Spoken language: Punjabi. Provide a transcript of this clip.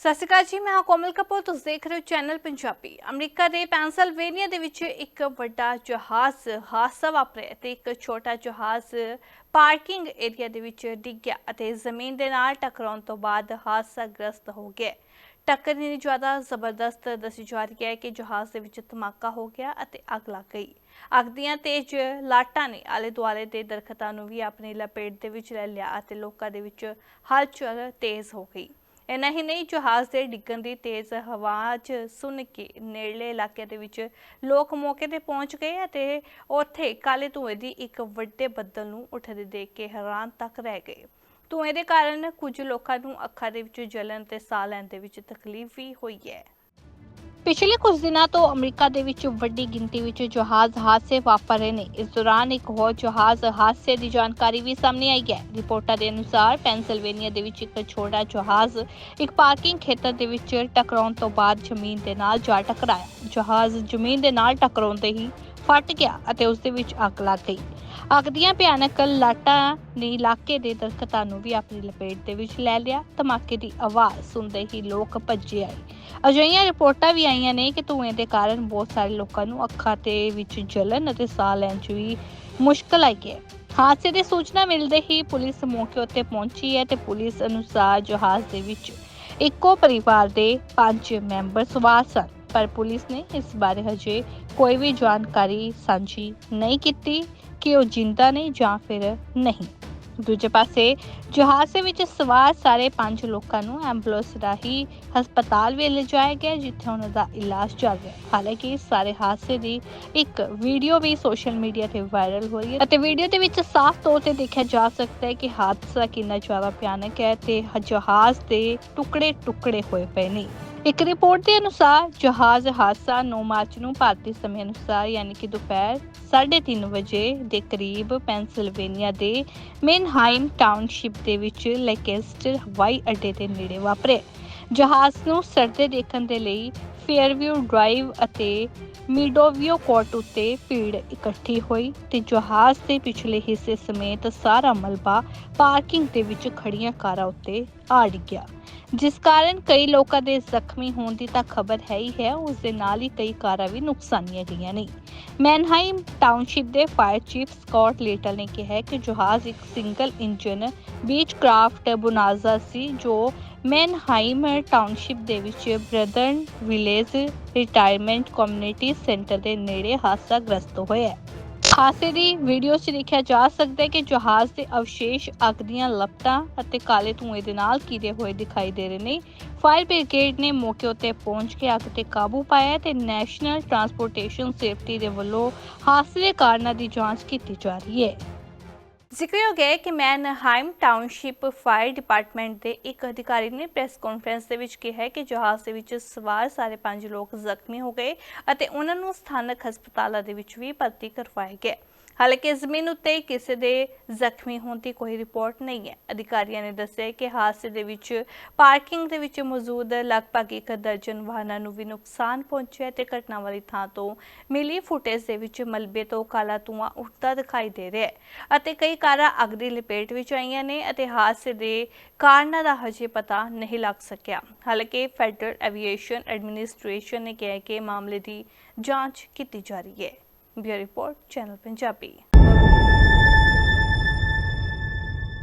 ਸਤਿ ਸ਼੍ਰੀ ਅਕਾਲ ਜੀ, ਮੈਂ ਹਾਂ ਕੋਮਲ ਕਪੂਰ, ਤੁਸੀਂ ਦੇਖ ਰਹੇ ਹੋ ਚੈਨਲ ਪੰਜਾਬੀ। ਅਮਰੀਕਾ ਦੇ ਪੈਂਸਲਵੇਨੀਆ ਦੇ ਵਿੱਚ ਇੱਕ ਵੱਡਾ ਜਹਾਜ਼ ਹਾਦਸਾ ਵਾਪਰਿਆ ਤੇ ਇੱਕ ਛੋਟਾ ਜਹਾਜ਼ ਪਾਰਕਿੰਗ ਏਰੀਆ ਦੇ ਵਿੱਚ ਡਿੱਗ ਗਿਆ ਅਤੇ ਜ਼ਮੀਨ ਦੇ ਨਾਲ ਟਕਰਾਉਣ ਤੋਂ ਬਾਅਦ ਹਾਦਸਾਗ੍ਰਸਤ ਹੋ ਗਿਆ। ਟੱਕਰ ਇੰਨੀ ਜ਼ਿਆਦਾ ਜ਼ਬਰਦਸਤ ਦੱਸੀ ਜਾ ਰਹੀ ਹੈ ਕਿ ਜਹਾਜ਼ ਦੇ ਵਿੱਚ ਧਮਾਕਾ ਹੋ ਗਿਆ ਅਤੇ ਅੱਗ ਲੱਗ ਗਈ। ਅੱਗ ਦੀਆਂ ਤੇਜ਼ ਲਾਟਾਂ ਨੇ ਆਲੇ ਦੁਆਲੇ ਦੇ ਦਰਖਤਾਂ ਨੂੰ ਵੀ ਆਪਣੀ ਲਪੇਟ ਦੇ ਵਿੱਚ ਲੈ ਲਿਆ ਅਤੇ ਲੋਕਾਂ ਦੇ ਵਿੱਚ ਹਲਚਲ ਤੇਜ਼ ਹੋ ਗਈ। ਇੰਨਾ ਹੀ ਨਹੀਂ, ਜਹਾਜ਼ ਦੇ ਡਿੱਗਣ ਦੀ ਤੇਜ਼ ਹਵਾ 'ਚ ਸੁਣ ਕੇ ਨੇੜਲੇ ਇਲਾਕੇ ਦੇ ਵਿੱਚ ਲੋਕ ਮੌਕੇ ਤੇ ਪਹੁੰਚ ਗਏ ਅਤੇ ਉੱਥੇ ਕਾਲੇ ਧੂਏ ਦੀ ਇੱਕ ਵੱਡੇ ਬੱਦਲ ਨੂੰ ਉੱਠਦੇ ਦੇਖ ਕੇ ਹੈਰਾਨ ਤੱਕ ਰਹਿ ਗਏ। ਧੂਏ ਦੇ ਕਾਰਨ ਕੁਝ ਲੋਕਾਂ ਨੂੰ ਅੱਖਾਂ ਦੇ ਵਿੱਚ ਜਲਨ ਤੇ ਸਾਹ ਲੈਣ ਦੇ ਵਿੱਚ ਤਕਲੀਫ ਵੀ ਹੋਈ ਹੈ। ਪਿਛਲੇ ਕੁਝ ਦਿਨਾਂ ਤੋਂ ਅਮਰੀਕਾ ਦੇ ਵਿੱਚ ਵੱਡੀ ਗਿਣਤੀ ਵਿੱਚ ਜਹਾਜ਼ ਹਾਦਸੇ ਵਾਪਰ ਰਹੇ ਨੇ। ਇਸ ਦੌਰਾਨ ਇੱਕ ਹੋਰ ਜਹਾਜ਼ ਹਾਦਸੇ ਦੀ ਜਾਣਕਾਰੀ ਵੀ ਸਾਹਮਣੇ ਆਈ ਹੈ। ਰਿਪੋਰਟਾਂ ਦੇ ਅਨੁਸਾਰ ਪੈਨਸਿਲਵੇਨੀਆ ਦੇ ਵਿੱਚ ਇੱਕ ਛੋਟਾ ਜਹਾਜ਼ ਇੱਕ ਪਾਰਕਿੰਗ ਖੇਤਰ ਦੇ ਵਿੱਚ ਟਕਰਾਉਣ ਤੋਂ ਬਾਅਦ ਜ਼ਮੀਨ ਦੇ ਨਾਲ ਜਾ ਟਕਰਾਇਆ। ਜਹਾਜ਼ ਜ਼ਮੀਨ ਦੇ ਨਾਲ ਟਕਰਾਉਂਦੇ ਹੀ ਫਟ ਗਿਆ ਅਤੇ ਉਸ ਦੇ ਵਿੱਚ ਅੱਗ ਲੱਗ ਗਈ। ਅੱਗ ਦੀਆਂ ਭਿਆਨਕ ਲਾਟਾਂ ਨੇ ਇਲਾਕੇ ਦੇ ਦਰਖਤਾਂ ਨੂੰ ਵੀ ਆਪਣੀ ਲਪੇਟ ਦੇ ਵਿੱਚ ਲੈ ਲਿਆ। ਧਮਾਕੇ ਦੀ ਆਵਾਜ਼ ਸੁਣਦੇ ਹੀ ਲੋਕ ਭੱਜੇ ਆਏ। ਅਜਿਹੀਆਂ ਰਿਪੋਰਟਾਂ ਵੀ ਆਈਆਂ ਨੇ ਕਿ ਧੂਏ ਦੇ ਕਾਰਨ ਬਹੁਤ ਸਾਰੇ ਲੋਕਾਂ ਨੂੰ ਅੱਖਾਂ ਤੇ ਵਿੱਚ ਜਲਨ ਅਤੇ ਸਾਹ ਲੈਣ 'ਚ ਵੀ ਮੁਸ਼ਕਲ ਆਈ ਹੈ। ਹਾਦਸੇ ਦੀ ਸੂਚਨਾ ਮਿਲਦੇ ਹੀ ਪੁਲਿਸ ਮੌਕੇ ਉੱਤੇ ਪਹੁੰਚੀ ਹੈ ਤੇ ਪੁਲਿਸ ਅਨੁਸਾਰ ਜਹਾਜ਼ ਦੇ ਵਿੱਚ ਇੱਕੋ ਪਰਿਵਾਰ ਦੇ ਪੰਜ ਮੈਂਬਰ ਸਵਾਰ ਸਨ। ਪਰ ਪੁਲਿਸ ਨੇ ਇਸ ਬਾਰੇ ਹਜੇ ਕੋਈ ਵੀ ਜਾਣਕਾਰੀ ਸਾਂਝੀ ਨਹੀਂ ਕੀਤੀ। ਕਿ ਉਹ ਜਿੰਦਾ ਨੇ ਜਾਂ ਫਿਰ ਨਹੀਂ। ਦੂਜੇ ਪਾਸੇ, ਜਹਾਜ਼ ਦੇ ਵਿੱਚ ਸਵਾਰ ਸਾਰੇ ਪੰਜ ਲੋਕਾਂ ਨੂੰ ਐਂਬੂਲੈਂਸ ਰਾਹੀਂ ਹਸਪਤਾਲ ਵਿੱਚ ਲਿਜਾਇਆ ਗਿਆ, ਜਿੱਥੇ ਉਹਨਾਂ ਦਾ ਇਲਾਜ ਚੱਲ ਰਿਹਾ ਹਾਲਾਂਕਿ ਸਾਰੇ ਹਾਦਸੇ ਦੀ ਇੱਕ ਵੀਡੀਓ ਵੀ ਸੋਸ਼ਲ ਮੀਡੀਆ ਤੇ ਵਾਇਰਲ ਹੋਈ ਹੈ ਅਤੇ ਵੀਡੀਓ ਦੇ ਵਿੱਚ ਸਾਫ਼ ਤੌਰ ਤੇ ਦੇਖਿਆ ਜਾ ਸਕਦਾ ਹੈ ਕਿ ਹਾਦਸਾ ਕਿੰਨਾ ਜ਼ਿਆਦਾ ਭਿਆਨਕ ਹੈ ਤੇ ਜਹਾਜ਼ ਦੇ ਟੁਕੜੇ ਟੁਕੜੇ ਹੋਏ ਪਏ ਨੇ। ਇੱਕ ਰਿਪੋਰਟ ਦੇ ਅਨੁਸਾਰ ਜਹਾਜ਼ ਹਾਦਸਾ 9 ਮਾਰਚ ਨੂੰ ਭਾਰਤੀ ਸਮੇਂ ਅਨੁਸਾਰ ਯਾਨੀ ਕਿ ਦੁਪਹਿਰ 3:30 ਵਜੇ ਦੇ ਕਰੀਬ ਪੈਂਸਿਲਵੇਨੀਆ ਦੇ ਮੇਨਹਾਈਮ ਟਾਊਨਸ਼ਿਪ ਦੇ ਵਿੱਚ ਲੈਕੈਸਟਰ ਹਵਾਈ ਅੱਡੇ ਦੇ ਨੇੜੇ ਵਾਪਰੇ। ਜਹਾਜ਼ ਨੂੰ ਸੜਦੇ ਦੇਖਣ ਦੇ ਲਈ ਫੇਅਰਵਿਊ ਡਰਾਈਵ ਅਤੇ ਮੀਡੋਵਿਓ ਕੋਰਟ ਉੱਤੇ ਭੀੜ ਇਕੱਠੀ ਹੋਈ ਤੇ ਜਹਾਜ਼ ਦੇ ਪਿਛਲੇ ਹਿੱਸੇ ਸਮੇਤ ਸਾਰਾ ਮਲਬਾ ਪਾਰਕਿੰਗ ਦੇ ਵਿੱਚ ਖੜੀਆਂ ਕਾਰਾਂ ਉੱਤੇ ਆ ਡਿੱਗਿਆ ਜਿਸ ਕਾਰਨ ਕਈ ਲੋਕਾਂ ਦੇ ਜ਼ਖਮੀ ਹੋਣ ਦੀ ਤਾਂ ਖਬਰ ਹੈ ਹੀ ਹੈ, ਉਸ ਦੇ ਨਾਲ ਹੀ ਕਈ ਕਾਰਾਂ ਵੀ ਨੁਕਸਾਨੀਆਂ ਗਈਆਂ ਨੇ। ਮੈਨਹਾਈਮ ਟਾਊਨਸ਼ਿਪ ਦੇ ਫਾਇਰ ਚੀਫ ਸਕਾਟ ਲੇਟਲ ਨੇ ਕਿਹਾ ਹੈ ਕਿ ਜਹਾਜ਼ ਇੱਕ single engine Beechcraft Bonanza ਸੀ, ਜੋ ਮੈਨਹਾਈਮ ਟਾਊਨਸ਼ਿਪ ਦੇ ਵਿੱਚ Brethren village retirement community centre ਦੇ ਨੇੜੇ ਹਾਦਸਾ ਗ੍ਰਸਤ ਹੋਇਆ ਹਾਦਸੇ ਦੀ ਵੀਡੀਓ 'ਚ ਦੇਖਿਆ ਜਾ ਸਕਦਾ ਹੈ ਕਿ ਜਹਾਜ਼ ਦੇ ਅਵਸ਼ੇਸ਼ ਅੱਗ ਦੀਆਂ ਲਪਟਾਂ ਅਤੇ ਕਾਲੇ ਧੂਏ ਦੇ ਨਾਲ ਘਿਰੇ ਹੋਏ ਦਿਖਾਈ ਦੇ ਰਹੇ ਨੇ। ਫਾਇਰ ਬ੍ਰਿਗੇਡ ਨੇ ਮੌਕੇ ਉੱਤੇ ਪਹੁੰਚ ਕੇ ਅੱਗ ਤੇ ਕਾਬੂ ਪਾਇਆ ਤੇ ਨੈਸ਼ਨਲ ਟਰਾਂਸਪੋਰਟੇਸ਼ਨ ਸੇਫਟੀ ਦੇ ਵੱਲੋਂ ਹਾਦਸੇ ਦੇ ਕਾਰਨਾਂ ਦੀ ਜਾਂਚ ਕੀਤੀ ਜਾ ਰਹੀ ਹੈ। ਜ਼ਿਕਰਯੋਗ ਹੈ ਕਿ ਮੈਨਹਾਈਮ ਟਾਊਨਸ਼ਿਪ ਫਾਇਰ ਡਿਪਾਰਟਮੈਂਟ ਦੇ ਇੱਕ ਅਧਿਕਾਰੀ ਨੇ ਪ੍ਰੈਸ ਕਾਨਫਰੰਸ ਦੇ ਵਿੱਚ ਕਿਹਾ ਕਿ ਜਹਾਜ਼ ਦੇ ਵਿੱਚ ਸਵਾਰ ਸਾਰੇ ਪੰਜ ਲੋਕ ਜ਼ਖਮੀ ਹੋ ਗਏ ਅਤੇ ਉਹਨਾਂ ਨੂੰ ਸਥਾਨਕ ਹਸਪਤਾਲਾਂ ਦੇ ਵਿੱਚ ਵੀ ਭਰਤੀ ਕਰਵਾਇਆ ਗਿਆ ਹਾਲਾਂਕਿ ਜ਼ਮੀਨ ਉੱਤੇ ਕਿਸੇ ਦੇ ਜ਼ਖਮੀ ਹੋਣ ਦੀ ਕੋਈ ਰਿਪੋਰਟ ਨਹੀਂ ਹੈ। ਅਧਿਕਾਰੀਆਂ ਨੇ ਦੱਸਿਆ ਕਿ ਹਾਦਸੇ ਦੇ ਵਿੱਚ ਪਾਰਕਿੰਗ ਦੇ ਵਿੱਚ ਮੌਜੂਦ ਲਗਭਗ ਇੱਕ ਦਰਜਨ ਵਾਹਨਾਂ ਨੂੰ ਵੀ ਨੁਕਸਾਨ ਪਹੁੰਚਿਆ ਤੇ ਘਟਨਾ ਵਾਲੀ ਥਾਂ ਤੋਂ ਮਿਲੀ ਫੁਟੇਜ ਦੇ ਵਿੱਚ ਮਲਬੇ ਤੋਂ ਕਾਲਾ ਧੂੰਆਂ ਉੱਠਦਾ ਦਿਖਾਈ ਦੇ ਰਿਹਾ ਹੈ ਅਤੇ ਕਈ ਕਾਰਾਂ ਅੱਗ ਦੀ ਲਪੇਟ ਵਿੱਚ ਆਈਆਂ ਨੇ ਅਤੇ ਹਾਦਸੇ ਦੇ ਕਾਰਨਾਂ ਦਾ ਹਜੇ ਪਤਾ ਨਹੀਂ ਲੱਗ ਸਕਿਆ। ਹਾਲਾਂਕਿ ਫੈਡਰਲ ਐਵੀਏਸ਼ਨ ਐਡਮਿਨਿਸਟ੍ਰੇਸ਼ਨ ਨੇ ਕਿਹਾ ਕਿ ਮਾਮਲੇ ਦੀ ਜਾਂਚ ਕੀਤੀ ਜਾ ਰਹੀ ਹੈ। Bureau report channel Punjabi